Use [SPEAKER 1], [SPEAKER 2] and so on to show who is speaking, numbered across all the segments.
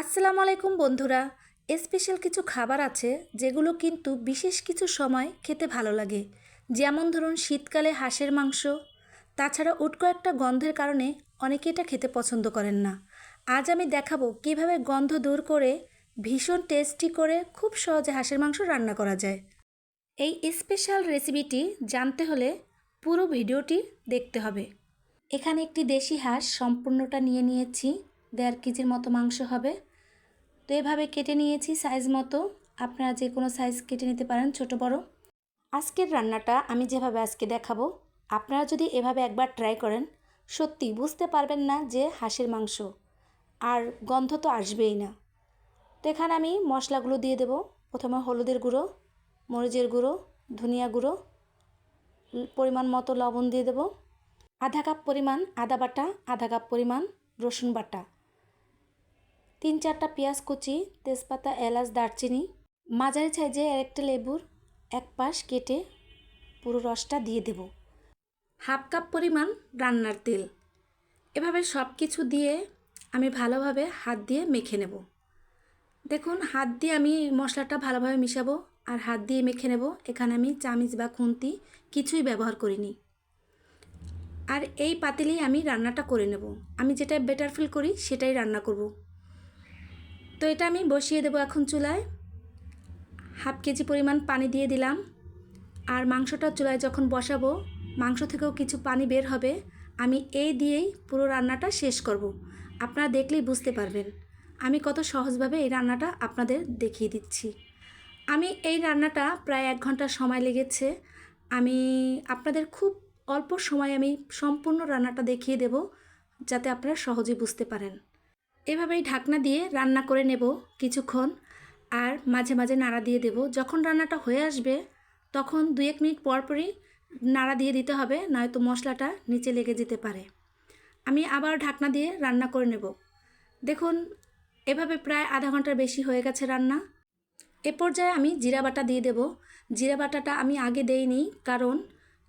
[SPEAKER 1] আসসালামু আলাইকুম বন্ধুরা। স্পেশাল কিছু খাবার আছে যেগুলো কিন্তু বিশেষ কিছু সময় খেতে ভালো লাগে। যেমন ধরুন শীতকালে হাঁসের মাংস। তাছাড়া উটকো একটা গন্ধের কারণে অনেকে এটা খেতে পছন্দ করেন না। আজ আমি দেখাবো কীভাবে গন্ধ দূর করে, ভীষণ টেস্টি করে খুব সহজে হাঁসের মাংস রান্না করা যায়। এই স্পেশাল রেসিপিটি জানতে হলে পুরো ভিডিওটি দেখতে হবে। এখানে একটি দেশি হাঁস সম্পূর্ণটা নিয়ে নিয়েছি। দেড় কেজির মতো মাংস হবে। তো এভাবে কেটে নিয়েছি সাইজ মতো। আপনারা যে কোনো সাইজ কেটে নিতে পারেন, ছোট, বড়। আজকের রান্নাটা আমি যেভাবে আজকে দেখাবো, আপনারা যদি এভাবে একবার ট্রাই করেন সত্যি বুঝতে পারবেন না যে হাঁসের মাংস। আর গন্ধ তো আসবেই না। তো এখানে আমি মশলাগুলো দিয়ে দেব। প্রথমে হলুদের গুঁড়ো, মরিচের গুঁড়ো, ধনিয়া গুঁড়ো, পরিমাণ মতো লবণ দিয়ে দেব। আধা কাপ পরিমাণ আদা বাটা, আধা কাপ পরিমাণ রসুন বাটা। তিন চারটা পেঁয়াজ কুচি, তেজপাতা, এলাচ, দারচিনি, মাঝারি সাইজে একটা লেবুর এক পাশ কেটে পুরো রসটা দিয়ে দেব। হাফ কাপ পরিমাণ রান্নার তেল। এভাবে সব কিছু দিয়ে আমি ভালোভাবে হাত দিয়ে মেখে নেব। দেখুন, হাত দিয়ে আমি মশলাটা ভালোভাবে মিশাবো আর হাত দিয়ে মেখে নেব। এখানে আমি চামিচ বা খুন্তি কিছুই ব্যবহার করিনি। আর এই পাতিলেই আমি রান্নাটা করে নেব। আমি যেটা বেটার ফিল করি, সেটাই রান্না করব। তো এটা আমি বসিয়ে দেবো এখন চুলায়। হাফ কেজি পরিমাণ পানি দিয়ে দিলাম। আর মাংসটা চুলায় যখন বসাবো, মাংস থেকেও কিছু পানি বের হবে। আমি এই দিয়েই পুরো রান্নাটা শেষ করব। আপনারা দেখলেই বুঝতে পারবেন। আমি কত সহজভাবে এই রান্নাটা আপনাদের দেখিয়ে দিচ্ছি। আমি এই রান্নাটা প্রায় এক ঘণ্টা সময় লেগেছে। আমি আপনাদের খুব অল্প সময় আমি সম্পূর্ণ রান্নাটা দেখিয়ে দেব, যাতে আপনারা সহজে বুঝতে পারেন। এভাবেই ঢাকনা দিয়ে রান্না করে নেব কিছুক্ষণ আর মাঝে মাঝে নাড়া দিয়ে দেব। যখন রান্নাটা হয়ে আসবে, তখন দু এক মিনিট পর পরই নাড়া দিয়ে দিতে হবে, নয়তো মশলাটা নিচে লেগে যেতে পারে। আমি আবার ঢাকনা দিয়ে রান্না করে নেব। দেখুন, এভাবে প্রায় আধা ঘণ্টার বেশি হয়ে গেছে রান্না। এ পর্যায়ে আমি জিরা বাটা দিয়ে দেব। জিরা বাটাটা আমি আগে দেইনি, কারণ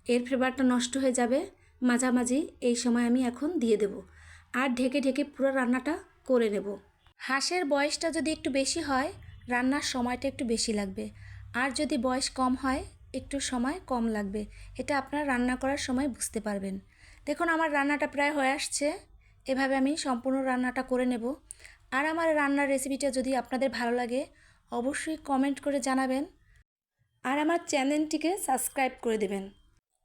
[SPEAKER 1] এর ফ্লেভারটা নষ্ট হয়ে যাবে। মাঝামাঝি এই সময় আমি এখন দিয়ে দেব। আর ঢেকে ঢেকে পুরো রান্নাটা করে নেব। হাঁসের বয়সটা যদি একটু বেশি হয়, রান্নার সময়টা একটু বেশি লাগবে। আর যদি বয়স কম হয়, একটু সময় কম লাগবে। এটা আপনারা রান্না করার সময় বুঝতে পারবেন। দেখুন, আমার রান্নাটা প্রায় হয়ে আসছে। এভাবে আমি সম্পূর্ণ রান্নাটা করে নেব। আর আমার রান্নার রেসিপিটা যদি আপনাদের ভালো লাগে, অবশ্যই কমেন্ট করে জানাবেন। আর আমার চ্যানেলটিকে সাবস্ক্রাইব করে দেবেন।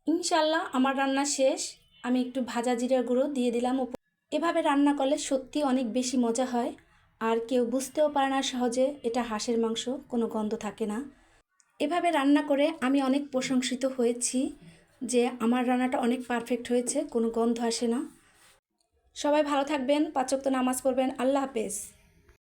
[SPEAKER 1] ইনশাল্লাহ আমার রান্না শেষ। আমি একটু ভাজা জিরার গুঁড়ো দিয়ে দিলাম এভাবে রান্না করলে সত্যি অনেক বেশি মজা হয়। আর কেউ বুঝতেও পারে না সহজে এটা হাঁসের মাংস, কোনো গন্ধ থাকে না। এভাবে রান্না করে আমি অনেক প্রশংসিত হয়েছি যে আমার রান্নাটা অনেক পারফেক্ট হয়েছে, কোনো গন্ধ আসে না। সবাই ভালো থাকবেন পাচক তো নামাজ পড়বেন, আল্লাহ হাফেজ।